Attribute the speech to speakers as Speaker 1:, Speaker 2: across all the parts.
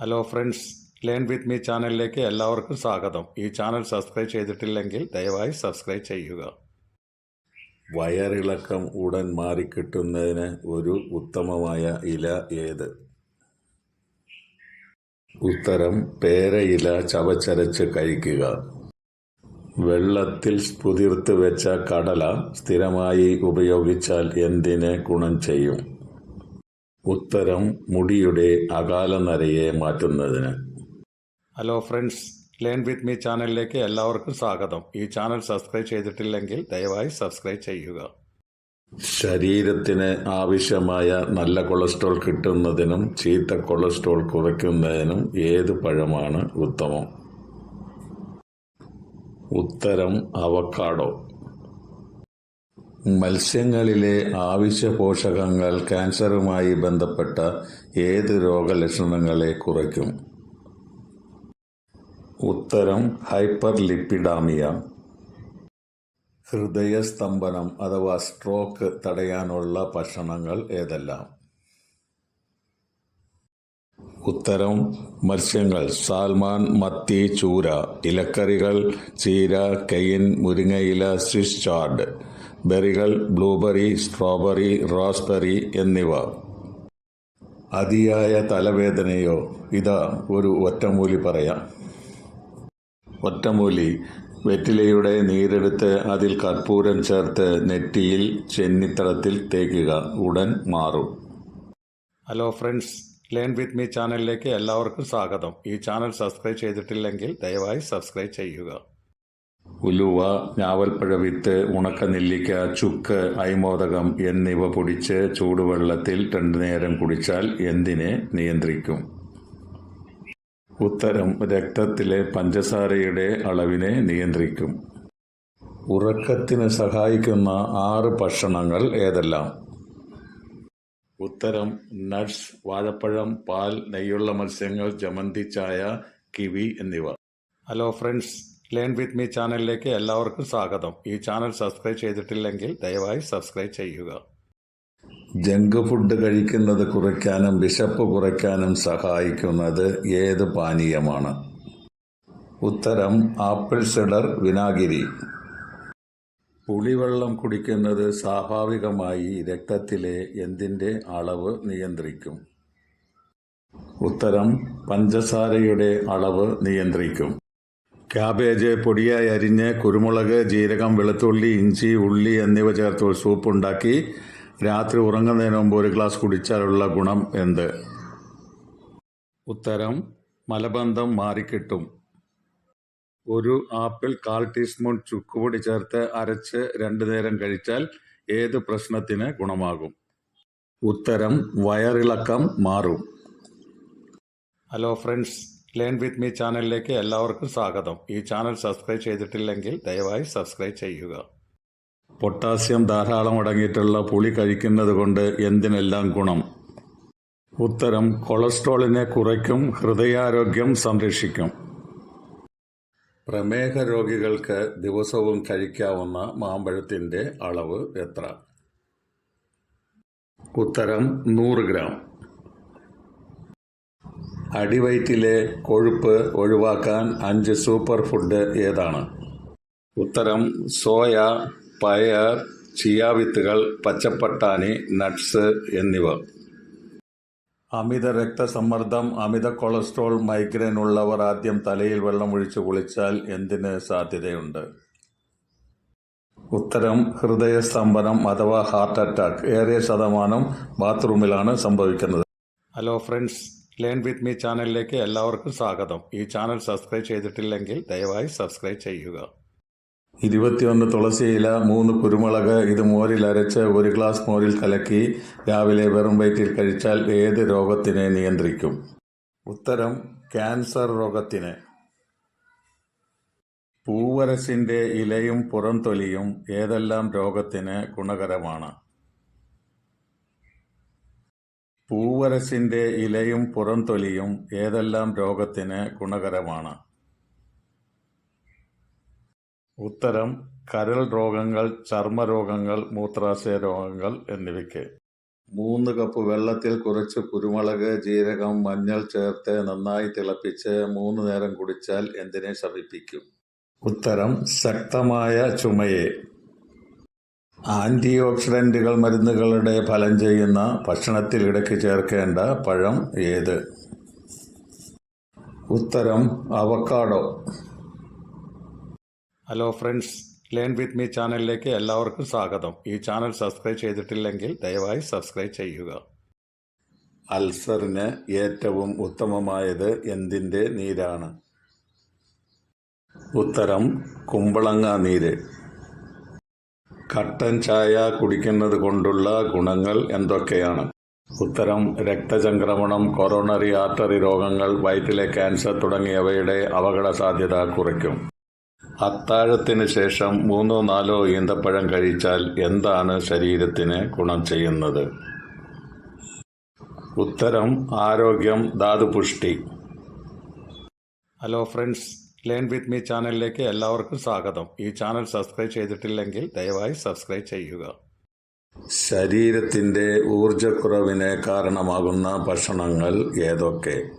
Speaker 1: Hello friends learn with me ചാനലിലേക്ക് എല്ലാവർക്കും സ്വാഗതം. ഈ ചാനൽ സബ്സ്ക്രൈബ് ചെയ്തിട്ടില്ലെങ്കിൽ ദയവായി സബ്സ്ക്രൈബ് ചെയ്യുക.
Speaker 2: വയറിളക്കം ഉടൻ മാറിക്കിട്ടുന്നതിന് ഒരു ഉത്തമമായ ഇല ഏത്? ഉത്തരം പേരയില ചവച്ചരച്ച് കഴിക്കുക. വെള്ളത്തിൽ പുതിർത്ത് വെച്ച കടല സ്ഥിരമായി ഉപയോഗിച്ചാൽ എന്തിനെ ഗുണം ചെയ്യും? ഉത്തരം മുടിയുടെ അകാലനരയെ മാറ്റുന്നതിന്.
Speaker 1: Hello friends learn with me ചാനലിലേക്ക് എല്ലാവർക്കും സ്വാഗതം. ഈ ചാനൽ സബ്സ്ക്രൈബ് ചെയ്തിട്ടില്ലെങ്കിൽ ദയവായി സബ്സ്ക്രൈബ് ചെയ്യുക.
Speaker 2: ശരീരത്തിന് ആവശ്യമായ നല്ല കൊളസ്ട്രോൾ കിട്ടുന്നതിനും ചീത്ത കൊളസ്ട്രോൾ കുറയ്ക്കുന്നതിനും ഏത് പഴമാണ് ഉത്തമം? ഉത്തരം അവക്കാഡോ മത്സ്യങ്ങളിലെ ആവശ്യ പോഷകങ്ങൾ ക്യാൻസറുമായി ബന്ധപ്പെട്ട ഏത് രോഗലക്ഷണങ്ങളെ കുറയ്ക്കും? ഉത്തരം ഹൈപ്പർ ലിപ്പിഡാമിയ ഹൃദയസ്തംഭനം അഥവാ സ്ട്രോക്ക് തടയാനുള്ള ഭക്ഷണങ്ങൾ ഏതെല്ലാം? ഉത്തരം മത്സ്യങ്ങൾ. സാൽമാൻ മത്തി ചൂര. ഇലക്കറികൾ ചീര കെയിൻ മുരിങ്ങയില സ്വിസ് ചാർഡ്. ബെറികൾ ബ്ലൂബെറി സ്ട്രോബെറി റോസ്ബെറി എന്നിവ. അതിയായ തലവേദനയോ ഇതാ ഒരു ഒറ്റമൂലി പറയാം. ഒറ്റമൂലി വെറ്റിലയുടെ നീരെടുത്ത് അതിൽ കർപ്പൂരം ചേർത്ത് നെറ്റിയിൽ ചെന്നിത്തടത്തിൽ തേക്കുക. ഉടൻ മാറും.
Speaker 1: Hello friends learn with me ചാനലിലേക്ക് എല്ലാവർക്കും സ്വാഗതം. ഈ ചാനൽ സബ്സ്ക്രൈബ് ചെയ്തിട്ടില്ലെങ്കിൽ ദയവായി സബ്സ്ക്രൈബ് ചെയ്യുക.
Speaker 2: ഉലുവ ഞാവൽപ്പഴ വിത്ത് ഉണക്ക നെല്ലിക്ക ചുക്ക് ഐമോദകം എന്നിവ പൊടിച്ച് ചൂടുവെള്ളത്തിൽ രണ്ടു നേരം കുടിച്ചാൽ എന്തിനെ നിയന്ത്രിക്കും? ഉത്തരം രക്തത്തിലെ പഞ്ചസാരയുടെ അളവിനെ നിയന്ത്രിക്കും. ഉറക്കത്തിന് സഹായിക്കുന്ന ആറ് ഭക്ഷണങ്ങൾ ഏതെല്ലാം? ഉത്തരം നട്ട്സ് വാഴപ്പഴം പാൽ നെയ്യുള്ള മത്സ്യങ്ങൾ ജമന്തി ചായ കിവി എന്നിവ.
Speaker 1: Hello friends learn with me ചാനലിലേക്ക് എല്ലാവർക്കും സ്വാഗതം. ഈ ചാനൽ സബ്സ്ക്രൈബ് ചെയ്തിട്ടില്ലെങ്കിൽ ദയവായി സബ്സ്ക്രൈബ് ചെയ്യുക.
Speaker 2: ജങ്ക് ഫുഡ് കഴിക്കുന്നത് കുറയ്ക്കാനും വിശപ്പ് കുറയ്ക്കാനും സഹായിക്കുന്നത് ഏത് പാനീയമാണ്? ഉത്തരം ആപ്പിൾ സിഡർ വിനാഗിരി. പുളിവെള്ളം കുടിക്കുന്നത് സ്വാഭാവികമായി രക്തത്തിലെ എന്തിന്റെ അളവ് നിയന്ത്രിക്കും? ഉത്തരം പഞ്ചസാരയുടെ അളവ് നിയന്ത്രിക്കും. ക്യാബേജ് പൊടിയായി അരിഞ്ഞ് കുരുമുളക് ജീരകം വെളുത്തുള്ളി ഇഞ്ചി ഉള്ളി എന്നിവ ചേർത്ത് ഒരു സൂപ്പ് ഉണ്ടാക്കി രാത്രി ഉറങ്ങുന്നതിന് മുമ്പ് ഒരു ഗ്ലാസ് കുടിച്ചാലുള്ള ഗുണം എന്ത്? ഉത്തരം മലബന്ധം മാറിക്കിട്ടും. ഒരു ആപ്പിൾ കാൽ ടീസ്പൂൺ ചുക്കുപൊടി ചേർത്ത് അരച്ച് രണ്ടു നേരം കഴിച്ചാൽ ഏത് പ്രശ്നത്തിന് ഗുണമാകും? ഉത്തരം വയറിളക്കം മാറും.
Speaker 1: Hello friends learn with me ചാനലിലേക്ക് എല്ലാവർക്കും സ്വാഗതം. ഈ ചാനൽ സബ്സ്ക്രൈബ് ചെയ്തിട്ടില്ലെങ്കിൽ ദയവായി സബ്സ്ക്രൈബ് ചെയ്യുക.
Speaker 2: പൊട്ടാസ്യം ധാരാളം അടങ്ങിയിട്ടുള്ള പുളി കഴിക്കുന്നത് കൊണ്ട് എന്തിനെല്ലാം ഗുണം? ഉത്തരം കൊളസ്ട്രോളിനെ കുറയ്ക്കും ഹൃദയാരോഗ്യം സംരക്ഷിക്കും. പ്രമേഹ രോഗികൾക്ക് ദിവസവും കഴിക്കാവുന്ന മാമ്പഴത്തിന്റെ അളവ് എത്ര? ഉത്തരം നൂറ് ഗ്രാം. അടിവയറ്റിലെ കൊഴുപ്പ് ഒഴിവാക്കാൻ അഞ്ച് സൂപ്പർ ഫുഡ് ഏതാണ്? ഉത്തരം സോയ പയർ ചിയാവിത്തുകൾ പച്ചപ്പട്ടാണി നട്ട്സ് എന്നിവ. അമിത രക്തസമ്മർദ്ദം അമിത കൊളസ്ട്രോൾ മൈഗ്രെയിൻ ഉള്ളവർ ആദ്യം തലയിൽ വെള്ളം ഒഴിച്ച് കുളിച്ചാൽ എന്തിന് സാധ്യതയുണ്ട്? ഉത്തരം ഹൃദയസ്തംഭനം അഥവാ ഹാർട്ട് അറ്റാക്ക്. ഏറെ ശതമാനം ബാത്റൂമിലാണ് സംഭവിക്കുന്നത്.
Speaker 1: Hello friends learn with me ചാനലിലേക്ക് എല്ലാവർക്കും സ്വാഗതം. ഈ ചാനൽ സബ്സ്ക്രൈബ് ചെയ്തിട്ടില്ലെങ്കിൽ ദയവായി സബ്സ്ക്രൈബ് ചെയ്യുക.
Speaker 2: ഇരുപത്തിയൊന്ന് തുളസി ഇല മൂന്ന് കുരുമുളക് ഇത് മോരിൽ അരച്ച് ഒരു ഗ്ലാസ് മോരിൽ കലക്കി രാവിലെ വെറും വയറ്റിൽ കഴിച്ചാൽ ഏത് രോഗത്തിനെ നിയന്ത്രിക്കും? ഉത്തരം ക്യാൻസർ രോഗത്തിന്. പൂവരസിന്റെ ഇലയും പുറംതൊലിയും ഏതെല്ലാം രോഗത്തിന് ഗുണകരമാണ്? പൂവരസിന്റെ ഇലയും പുറംതൊലിയും ഏതെല്ലാം രോഗത്തിന് ഗുണകരമാണ്? ഉത്തരം കരൾ രോഗങ്ങൾ ചർമ്മരോഗങ്ങൾ മൂത്രാശയ രോഗങ്ങൾ എന്നിവയ്ക്ക്. മൂന്ന് കപ്പ് വെള്ളത്തിൽ കുറച്ച് കുരുമുളക് ജീരകം മഞ്ഞൾ ചേർത്ത് നന്നായി തിളപ്പിച്ച് മൂന്ന് നേരം കുടിച്ചാൽ എന്തിനെ ശമിപ്പിക്കും ഉത്തരം ശക്തമായ ചുമയെ. ആന്റി ഓക്സിഡന്റുകൾ മരുന്നുകളുടെ ഫലം ചെയ്യുന്ന ഭക്ഷണത്തിൽ ഇടയ്ക്ക് ചേർക്കേണ്ട പഴം ഏത്? ഉത്തരം avocado
Speaker 1: hello friends learn with me ചാനലിലേക്ക് എല്ലാവർക്കും സ്വാഗതം. ഈ ചാനൽ സബ്സ്ക്രൈബ് ചെയ്തിട്ടില്ലെങ്കിൽ ദയവായി സബ്സ്ക്രൈബ് ചെയ്യുക.
Speaker 2: അൾസറിന് ഏറ്റവും ഉത്തമമായത് എന്തിന്റെ നീരാണ്? ഉത്തരം കുമ്പളങ്ങ നീര്. കട്ടൻ ചായ കുടിക്കുന്നത് കൊണ്ടുള്ള ഗുണങ്ങൾ എന്തൊക്കെയാണ്? ഉത്തരം രക്തചംക്രമണം കൊറോണറി ആർട്ടറി രോഗങ്ങൾ വയറ്റിലെ ക്യാൻസർ തുടങ്ങിയവയുടെ അപകട സാധ്യത കുറയ്ക്കും. അത്താഴത്തിന് ശേഷം മൂന്നോ നാലോ ഈന്തപ്പഴം കഴിച്ചാൽ എന്താണ് ശരീരത്തിന് ഗുണം ചെയ്യുന്നത്? ഉത്തരം ആരോഗ്യം ധാതുപുഷ്ടി.
Speaker 1: Hello friends learn with me ചാനലിലേക്ക് എല്ലാവർക്കും സ്വാഗതം. ഈ ചാനൽ സബ്സ്ക്രൈബ് ചെയ്തിട്ടില്ലെങ്കിൽ ദയവായി സബ്സ്ക്രൈബ് ചെയ്യുക.
Speaker 2: ശരീരത്തിന്റെ ഊർജക്കുറവിന് കാരണമാകുന്ന ഭക്ഷണങ്ങൾ ഏതൊക്കെ?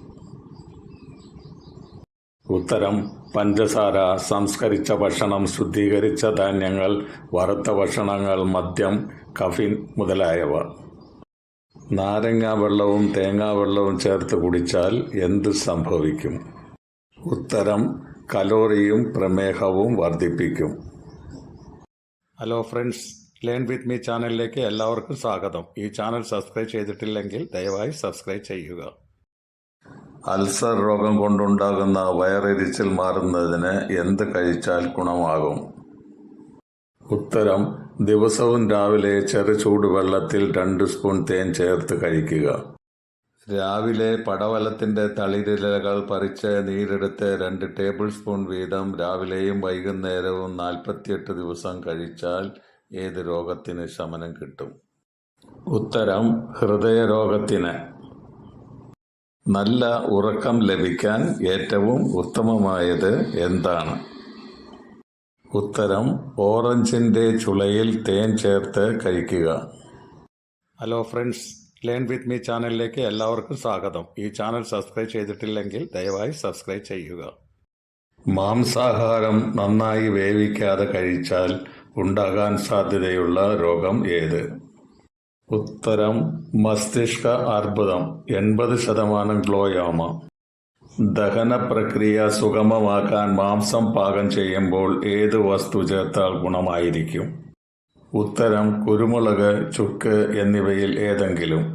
Speaker 2: ഉത്തരം പഞ്ചസാര സംസ്കരിച്ച ഭക്ഷണം ശുദ്ധീകരിച്ച ധാന്യങ്ങൾ വറുത്ത ഭക്ഷണങ്ങൾ മദ്യം കഫിൻ മുതലായവ. നാരങ്ങാ വെള്ളവും തേങ്ങാ വെള്ളവും ചേർത്ത് കുടിച്ചാൽ എന്ത് സംഭവിക്കും? ഉത്തരം കലോറിയും പ്രമേഹവും വർദ്ധിപ്പിക്കും.
Speaker 1: Hello friends learn with me ചാനലിലേക്ക് എല്ലാവർക്കും സ്വാഗതം. ഈ ചാനൽ സബ്സ്ക്രൈബ് ചെയ്തിട്ടില്ലെങ്കിൽ ദയവായി സബ്സ്ക്രൈബ് ചെയ്യുക.
Speaker 2: അൾസർ രോഗം കൊണ്ടുണ്ടാകുന്ന വയറെരിച്ചിൽ മാറുന്നതിന് എന്ത് കഴിച്ചാൽ ഗുണമാകും? ഉത്തരം ദിവസവും രാവിലെ ചെറു ചൂടുവെള്ളത്തിൽ രണ്ട് സ്പൂൺ തേൻ ചേർത്ത് കഴിക്കുക. രാവിലെ പടവലത്തിന്റെ തളിരിലകൾ പറിച്ച് നീരെടുത്ത് രണ്ട് ടേബിൾ സ്പൂൺ വീതം രാവിലെയും വൈകുന്നേരവും നാൽപ്പത്തിയെട്ട് ദിവസം കഴിച്ചാൽ ഏത് രോഗത്തിന് ശമനം കിട്ടും? ഉത്തരം ഹൃദയരോഗത്തിന്. നല്ല ഉറക്കം ലഭിക്കാൻ ഏറ്റവും ഉത്തമമായത് എന്താണ്? ഉത്തരം ഓറഞ്ചിന്റെ ചുളയിൽ തേൻ ചേർത്ത് കഴിക്കുക.
Speaker 1: Hello friends learn with me ചാനലിലേക്ക് എല്ലാവർക്കും സ്വാഗതം. ഈ ചാനൽ സബ്സ്ക്രൈബ് ചെയ്തിട്ടില്ലെങ്കിൽ ദയവായി സബ്സ്ക്രൈബ് ചെയ്യുക.
Speaker 2: മാംസാഹാരം നന്നായി വേവിക്കാതെ കഴിച്ചാൽ ഉണ്ടാകാൻ സാധ്യതയുള്ള രോഗം ഏത്? ഉത്തരം മസ്തിഷ്ക അർബുദം എൺപത് ശതമാനം ഗ്ലോയോമ. ദഹന പ്രക്രിയ സുഗമമാക്കാൻ മാംസം പാകം ചെയ്യുമ്പോൾ ഏത് വസ്തു ചേർത്താൽ ഗുണമായിരിക്കും? ഉത്തരം കുരുമുളക് ചുക്ക് എന്നിവയിൽ ഏതെങ്കിലും.